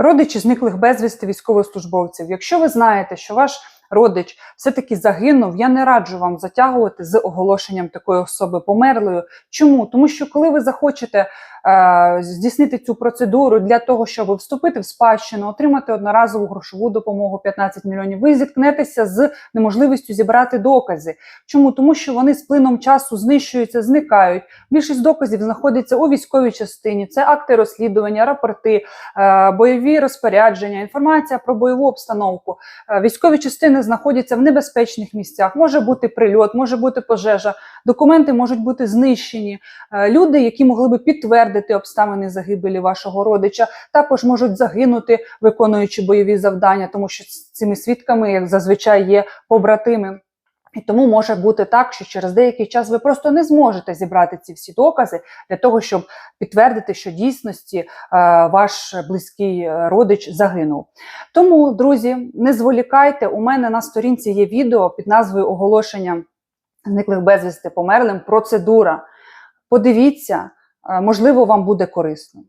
Родичі зниклих безвісти військовослужбовців. Якщо ви знаєте, що ваш родич все-таки загинув, я не раджу вам затягувати з оголошенням такої особи померлою. Чому? Тому що коли ви захочете здійснити цю процедуру для того, щоб вступити в спадщину, отримати одноразову грошову допомогу 15 мільйонів, ви зіткнетеся з неможливістю зібрати докази. Чому? Тому що вони з плином часу знищуються, зникають. Більшість доказів знаходиться у військовій частині. Це акти розслідування, рапорти, е, бойові розпорядження, інформація про бойову обстановку. Е, Військові частини знаходяться в небезпечних місцях. Може бути прильот, може бути пожежа, документи можуть бути знищені. Е, Люди, які могли би підтвердити обставини загибелі вашого родича, також можуть загинути, виконуючи бойові завдання, тому що цими свідками, як зазвичай, є побратими. І тому може бути так, що через деякий час ви просто не зможете зібрати ці всі докази для того, щоб підтвердити, що дійсності е, ваш близький е, родич загинув. Тому, друзі, не зволікайте. У мене на сторінці є відео під назвою Оголошення зниклих безвісти померлим. Процедура. Подивіться, можливо, вам буде корисно.